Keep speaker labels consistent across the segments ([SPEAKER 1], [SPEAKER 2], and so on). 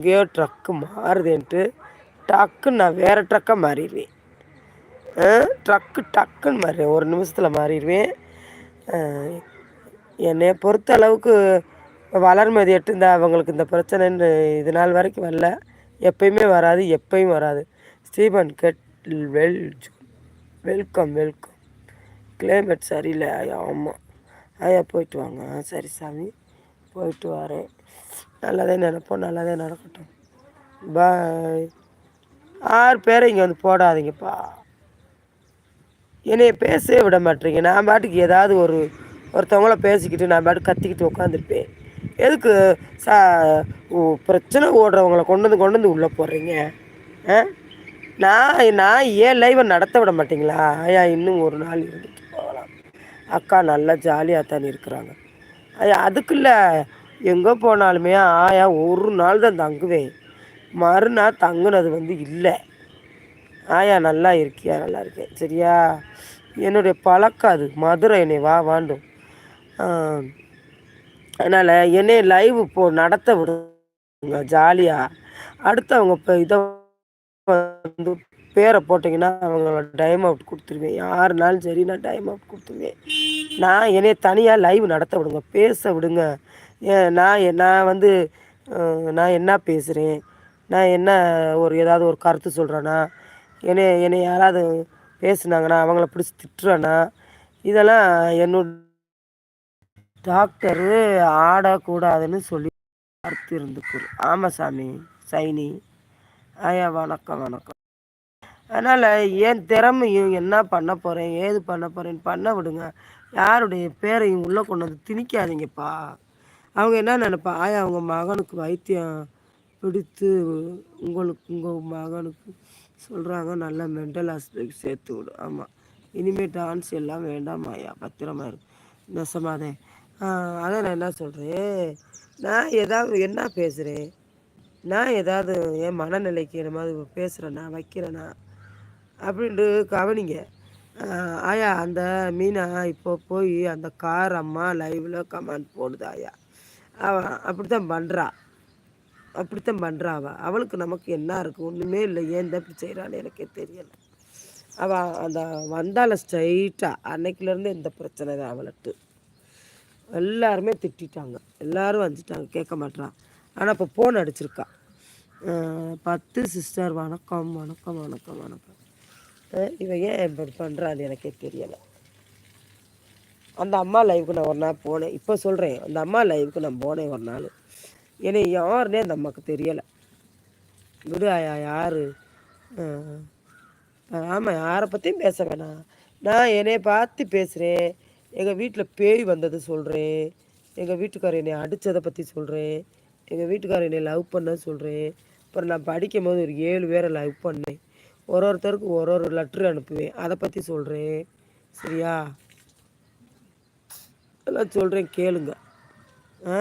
[SPEAKER 1] எங்கேயோ ட்ரக்கு மாறுதேன்ட்டு டக்குன்னு நான் வேறு ட்ரக்காக மாறிடுவேன். ட்ரக்கு டக்குன்னு மாறிடுவேன். ஒரு நிமிஷத்தில் மாறிடுவேன். என்னை பொறுத்த அளவுக்கு வளர்மதி எட்டு அவங்களுக்கு இந்த பிரச்சனைன்னு இது நாள் வரைக்கும் வரல. எப்பயுமே வராது எப்பயும் வராது. Stephen get well welcome welcome. Climate சரியில்லை. ஐயா ஆமாம் ஐயா போயிட்டு வாங்க. சரி சாமி. போயிட்டு வரேன். நல்லதே நினைப்போம் நல்லதே நடக்கட்டும். பாய் ஆறு பேரை இங்கே வந்து போடாதீங்கப்பா. என்னைய பேசவே விட மாட்டீங்க. நான் பாட்டுக்கு ஏதாவது ஒரு ஒருத்தவங்கள பேசிக்கிட்டு நான் பாட்டுக்கு கத்திக்கிட்டு உட்காந்துருப்பேன் எதுக்கு சா பிரச்சனை ஓடுறவங்கள கொண்டு வந்து கொண்டு வந்து உள்ளே போடுறீங்க? ஆ? நான் நான் ஏன் லைவை நடத்த விட மாட்டிங்களா? ஐயா இன்னும் ஒரு நாள் இருந்துட்டு போகலாம். அக்கா நல்லா ஜாலியாக தானே இருக்கிறாங்க. ஐயா அதுக்குள்ள எங்கே போனாலுமே ஆயா ஒரு நாள் தான் தங்குவேன். மறுநாள் தங்குனது வந்து இல்லை. ஆயா நல்லா இருக்கியா? நல்லா இருக்கேன். சரியா? என்னுடைய பழக்கம் அது. மதுரை என்னை வா வாண்டும். அதனால் என்னை லைவ் போ நடத்த விடுங்க ஜாலியாக அடுத்தவங்க இப்போ இதை வந்து பேரை போட்டிங்கன்னா அவங்களோட டைம் அவுட் கொடுத்துருவேன். யாருனாலும் சரி நான் டைம் அவுட் கொடுத்துருவேன். நான் என்னை தனியாக லைவ் நடத்த விடுங்க பேச விடுங்க. நான் நான் வந்து நான் என்ன பேசுகிறேன் நான் என்ன ஒரு ஏதாவது ஒரு கருத்து சொல்கிறேன்னா என்னை என்னை யாராவது பேசுனாங்கன்னா அவங்கள பிடிச்சி திட்டுறேன்னா இதெல்லாம் என்னோட டாக்டரு ஆடக்கூடாதுன்னு சொல்லி கருத்து இருந்துக்கு ஆமாம் சாமி சைனி. ஐயா வணக்கம் வணக்கம். அதனால் என் திறமையும் என்ன பண்ண போகிறேன் ஏது பண்ண போகிறேன்னு பண்ண விடுங்க. யாருடைய பேரையும் உள்ளே கொண்டு வந்து திணிக்காதீங்கப்பா. அவங்க என்ன நினைப்பா? ஆயா அவங்க மகனுக்கு வைத்தியம் பிடித்து உங்களுக்கு உங்கள் மகனுக்கு சொல்கிறாங்க நல்லா மென்டல் ஹாஸ்பிட்டலுக்கு சேர்த்து விடும் ஆமாம் இனிமேல் டான்ஸ் எல்லாம் வேண்டாம் ஐயா பத்திரமா இருக்கு நெசமாதே. அதான் நான் என்ன சொல்கிறேன் நான் ஏதாவது என்ன பேசுகிறேன் நான் ஏதாவது என் மனநிலைக்கு என்ன மாதிரி பேசுகிறேன்னா வைக்கிறேன்னா அப்படின்ட்டு கவனிங்க. ஆயா அந்த மீனா இப்போ போய் அந்த கார் அம்மா லைவில் கமெண்ட் போடுது ஆயா. அவன் அப்படித்தான் பண்ணுறா அப்படித்தான் பண்ணுறா அவள் அவளுக்கு நமக்கு என்ன இருக்குது ஒன்றுமே இல்லை. ஏன் தான் இப்படி செய்கிறான்னு எனக்கே தெரியலை. அவள் அந்த வந்தால ஸ்ட்ரைட்டாக அன்னைக்குலேருந்து இந்த பிரச்சனை தான் அவளுக்கு. எல்லாருமே திட்டாங்க எல்லோரும் வந்துட்டாங்க. கேட்க மாட்டான் ஆனால் இப்போ ஃபோன் அடிச்சிருக்கா. பத்து சிஸ்டர் வணக்கம் வணக்கம் வணக்கம் வணக்கம். இவன் ஏன் இப்படி பண்ணுறான்னு எனக்கே தெரியலை. அந்த அம்மா லைவுக்கு நான் ஒரு நாள் போனேன். இப்போ சொல்கிறேன் அந்த அம்மா லைவுக்கு நான் போனேன் ஒரு நாள். ஏன்னா யாருன்னே அந்த அம்மாவுக்கு தெரியலை. விடு ஆயா யார்? ஆமாம் யாரை பற்றியும் பேச வேணாம். நான் என்னை பார்த்து பேசுகிறேன் எங்கள் வீட்டில் பேய் வந்தது சொல்கிறேன் எங்கள் வீட்டுக்காரர் என்னை அடித்ததை பற்றி சொல்கிறேன் எங்கள் வீட்டுக்காரர் என்னை லவ் பண்ண சொல்கிறேன் அப்புறம் நான் படிக்கும் போது ஒரு ஏழு பேரை லவ் பண்ணேன். ஒரு ஒருத்தருக்கும் ஒரு ஒரு லெட்ரு அனுப்புவேன். அதை பற்றி சொல்கிறேன் சரியா? எல்லாம் சொல்கிறேன் கேளுங்க. ஆ?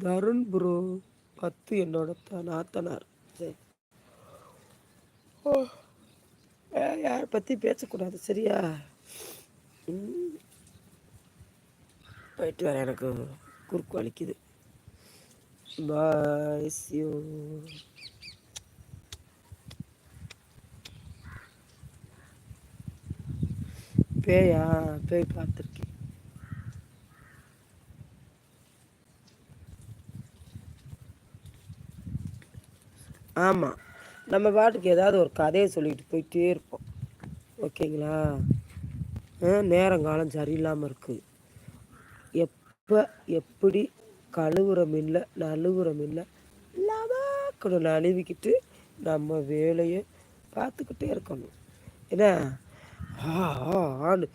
[SPEAKER 1] தருண் ப்ரோ பத்து என்னோட நாத்தனார். சரி. ஓ யாரை பற்றி பேசக்கூடாது சரியா? போயிட்டு வர எனக்கு குறுக்கு வலிக்குது. பாய் பேயா? பேய் பார்த்துருக்கேன். ஆமாம் நம்ம பாட்டுக்கு ஏதாவது ஒரு கதையை சொல்லிட்டு போயிட்டே இருப்போம். ஓகேங்களா? நேரங்காலம் சரியில்லாமல் இருக்குது எப்போ எப்படி கழுவுறம் மில்ல நழுவுற இல்லை இல்லாமல் நழுவிக்கிட்டு நம்ம வேலையை பார்த்துக்கிட்டே இருக்கணும். என்ன? ஆண்டு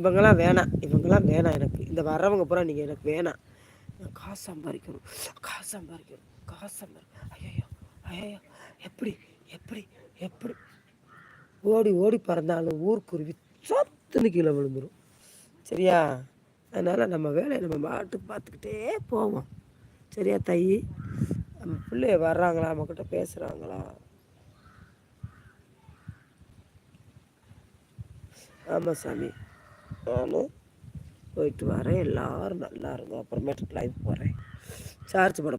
[SPEAKER 1] இவங்கெல்லாம் வேணாம் இவங்கெல்லாம் வேணாம் எனக்கு. இந்த வர்றவங்க பூரா நீங்கள் எனக்கு வேணாம் காசு சம்பாதிக்கணும். காசு சம்பாதிக்கணும். காசு சம்பாதி ஐயோ ஐயோ எப்படி எப்படி எப்படி? ஓடி ஓடி பறந்தாலும் ஊர்க்குருவி சத்துன்னு கீழே விழுந்துடும் சரியா? அதனால் நம்ம வேலையை நம்ம மாட்டு பார்த்துக்கிட்டே போவோம். சரியா தை நம்ம பிள்ளைய வர்றாங்களா? நம்மக்கிட்ட பேசுகிறாங்களா ஆமாம் சாமி. நான் போயிட்டு வரேன். எல்லோரும் நல்லா இருக்கும் அப்புறமேட்டுக்கு லைவ் போகிறேன் சார்ஜ் போட